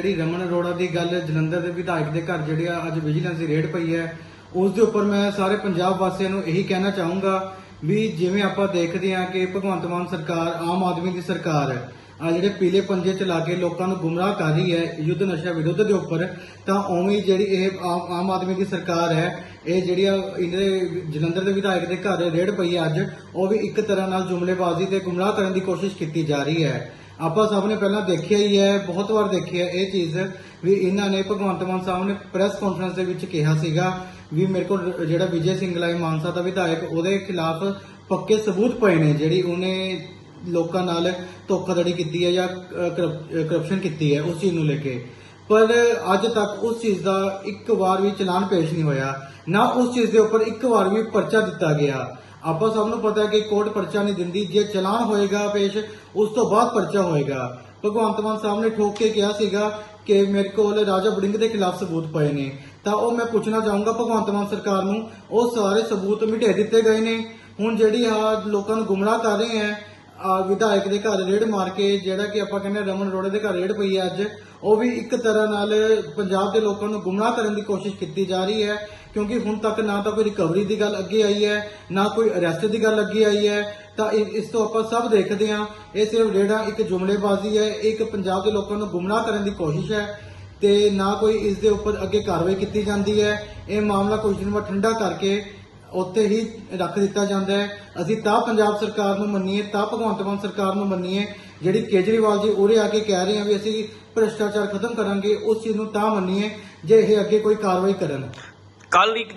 ਜਿਹੜੀ ਰਮਨ ਅਰੋੜਾ ਦੀ ਗੱਲ ਜਲੰਧਰ ਦੇ ਵਿਧਾਇਕ ਦੇ ਘਰ ਜਿਹੜੀ ਆ ਅੱਜ ਵਿਜੀਲੈਂਸ ਦੀ ਰੇਡ ਪਈ ਹੈ, ਉਸ ਦੇ ਉੱਪਰ ਮੈਂ ਸਾਰੇ ਪੰਜਾਬ ਵਾਸੀਆਂ ਨੂੰ ਇਹੀ ਕਹਿਣਾ ਚਾਹੂੰਗਾ ਵੀ ਜਿਵੇਂ ਆਪਾਂ ਦੇਖਦੇ ਹਾਂ ਕਿ ਭਗਵੰਤ ਮਾਨ ਸਰਕਾਰ, ਆਮ ਆਦਮੀ ਦੀ ਸਰਕਾਰ ਹੈ ਆ ਜਿਹੜੇ ਪੀਲੇ ਪੰਜੇ ਚਲਾ ਕੇ ਲੋਕਾਂ ਨੂੰ ਗੁੰਮਰਾਹ ਕਰ ਰਹੀ ਹੈ ਯੁੱਧ ਨਸ਼ਾ ਵਿਰੁੱਧ ਦੇ ਉੱਪਰ, ਤਾਂ ਉਵੇਂ ਹੀ ਜਿਹੜੀ ਇਹ ਆਮ ਆਦਮੀ ਦੀ ਸਰਕਾਰ ਹੈ, ਇਹ ਜਿਹੜੀ ਆ ਇਹਦੇ ਜਲੰਧਰ ਦੇ ਵਿਧਾਇਕ ਦੇ ਘਰ ਰੇਡ ਪਈ ਹੈ ਅੱਜ, ਉਹ ਵੀ ਇੱਕ ਤਰ੍ਹਾਂ ਨਾਲ ਜੁਮਲੇਬਾਜ਼ੀ ਤੇ ਗੁੰਮਰਾਹ ਕਰਨ ਦੀ ਕੋਸ਼ਿਸ਼ ਕੀਤੀ ਜਾ ਰਹੀ ਹੈ। ਆਪਾਂ ਸਭ ਨੇ ਪਹਿਲਾਂ ਦੇਖਿਆ ਹੀ ਹੈ, ਬਹੁਤ ਵਾਰ ਦੇਖਿਆ ਇਹ ਚੀਜ਼ ਵੀ ਇਹਨਾਂ ਨੇ ਭਗਵੰਤ ਮਾਨ ਸਾਹਿਬ ਨੇ ਪ੍ਰੈਸ ਕਾਨਫਰੰਸ ਦੇ ਵਿੱਚ ਕਿਹਾ ਸੀਗਾ ਵੀ ਮੇਰੇ ਕੋਲ ਜਿਹੜਾ ਵਿਜੇ ਸਿੰਗਲਾ ਮਾਨਸਾ ਦਾ ਵਿਧਾਇਕ, ਉਹਦੇ ਖਿਲਾਫ ਪੱਕੇ ਸਬੂਤ ਪਏ ਨੇ ਜਿਹੜੀ ਉਹਨੇ ਲੋਕਾਂ ਨਾਲ ਧੋਖਾਧੜੀ ਕੀਤੀ ਹੈ ਜਾਂ ਕਰਪਸ਼ਨ ਕੀਤੀ ਹੈ ਉਸ ਚੀਜ਼ ਨੂੰ ਲੈ ਕੇ। ਪਰ ਅੱਜ ਤੱਕ ਉਸ ਚੀਜ਼ ਦਾ ਇੱਕ ਵਾਰ ਵੀ ਚਲਾਨ ਪੇਸ਼ ਨਹੀਂ ਹੋਇਆ। ਨਾ ਉਸ ਚੀਜ਼ ਦੇ ਉੱਪਰ ਇੱਕ ਵਾਰ ਵੀ ਪਰਚਾ ਦਿੱਤਾ ਗਿਆ। ਆਪਾਂ ਸਭ ਨੂੰ ਪਤਾ ਹੈ ਕਿ ਕੋਰਟ ਪਰਚਾ ਨਹੀਂ ਦਿੰਦੀ। ਜੇ ਚਲਾਨ ਹੋਏਗਾ ਪੇਸ਼, ਉਸ ਤੋਂ ਬਾਅਦ ਪਰਚਾ ਹੋਏਗਾ। ਭਗਵੰਤ ਮਾਨ ਸਾਹਿਬ ਨੇ ਠੋਕ ਕੇ ਕਿਹਾ ਸੀਗਾ ਕਿ ਮੇਰੇ ਕੋਲ ਰਾਜਾ ਬੜਿੰਗ ਦੇ ਖਿਲਾਫ ਸਬੂਤ ਪਏ ਨੇ। ਤਾਂ ਉਹ ਮੈਂ ਪੁੱਛਣਾ ਚਾਹੂੰਗਾ ਭਗਵੰਤ ਮਾਨ ਸਰਕਾਰ ਨੂੰ, ਉਹ ਸਾਰੇ ਸਬੂਤ ਮਿਟੇ ਦਿੱਤੇ ਗਏ ਨੇ। ਹੁਣ ਜਿਹੜੀ ਆ ਲੋਕਾਂ ਨੂੰ ਗੁੰਮਰਾਹ ਕਰ ਰਹੇ ਹੈ ਆ ਵਿਧਾਇਕ ਦੇ ਘਰ ਰੇਡ ਮਾਰ ਕੇ, ਜਿਹੜਾ ਕਿ ਆਪਾਂ ਕਹਿੰਦੇ ਹਾਂ ਰਮਨ ਰੋੜੇ ਦੇ ਘਰ ਰੇਡ ਪਈ ਹੈ ਅੱਜ, ਉਹ ਵੀ ਇੱਕ ਤਰ੍ਹਾਂ ਨਾਲ ਪੰਜਾਬ ਦੇ ਲੋਕਾਂ ਨੂੰ ਗੁੰਮਰਾਹ ਕਰਨ ਦੀ ਕੋਸ਼ਿਸ਼ ਕੀਤੀ ਜਾ ਰਹੀ ਹੈ, ਕਿਉਂਕਿ ਹੁਣ ਤੱਕ ਨਾ ਤਾਂ ਕੋਈ ਰਿਕਵਰੀ ਦੀ ਗੱਲ ਅੱਗੇ ਆਈ ਹੈ, ਨਾ ਕੋਈ ਅਰੈਸਟ ਦੀ ਗੱਲ ਅੱਗੇ ਆਈ ਹੈ, ਤਾਂ ਇਸ ਤੋਂ ਆਪਾਂ ਸਭ ਦੇਖਦੇ ਹਾਂ, ਇਹ ਸਿਰਫ ਰੇਡਾਂ ਇੱਕ ਜੁਮਲੇਬਾਜ਼ੀ ਹੈ, ਇਹ ਇੱਕ ਪੰਜਾਬ ਦੇ ਲੋਕਾਂ ਨੂੰ ਗੁੰਮਰਾਹ ਕਰਨ ਦੀ ਕੋਸ਼ਿਸ਼ ਹੈ, ਤੇ ਨਾ ਕੋਈ ਇਸ ਦੇ ਉੱਪਰ ਅੱਗੇ ਕਾਰਵਾਈ ਕੀਤੀ ਜਾਂਦੀ ਹੈ, ਇਹ ਮਾਮਲਾ ਕੁਝ ਦਿਨ ਬਾਅਦ ਠੰਡਾ ਕਰਕੇ ਉੱਥੇ ਹੀ ਰੱਖ ਦਿੱਤਾ ਜਾਂਦਾ ਹੈ। ਅਸੀਂ ਤਾਂ ਪੰਜਾਬ ਸਰਕਾਰ ਨੂੰ ਮੰਨੀਏ, ਤਾਂ ਭਗਵੰਤ ਮਾਨ ਸਰਕਾਰ ਨੂੰ ਮੰਨੀਏ, ਜਿਹੜੀ ਕੇਜਰੀਵਾਲ ਜੀ ਉਰੇ ਆ ਕੇ ਕਹਿ ਰਹੇ ਆ ਵੀ ਅਸੀਂ ਭ੍ਰਿਸ਼ਟਾਚਾਰ ਖਤਮ ਕਰਾਂਗੇ, ਉਸ ਚੀਜ਼ ਨੂੰ ਤਾਂ ਮੰਨੀਏ, ਜੇ ਇਹ ਅੱਗੇ ਕੋਈ ਕਾਰਵਾਈ ਕਰਨ। ਕੱਲ ਇੱਕ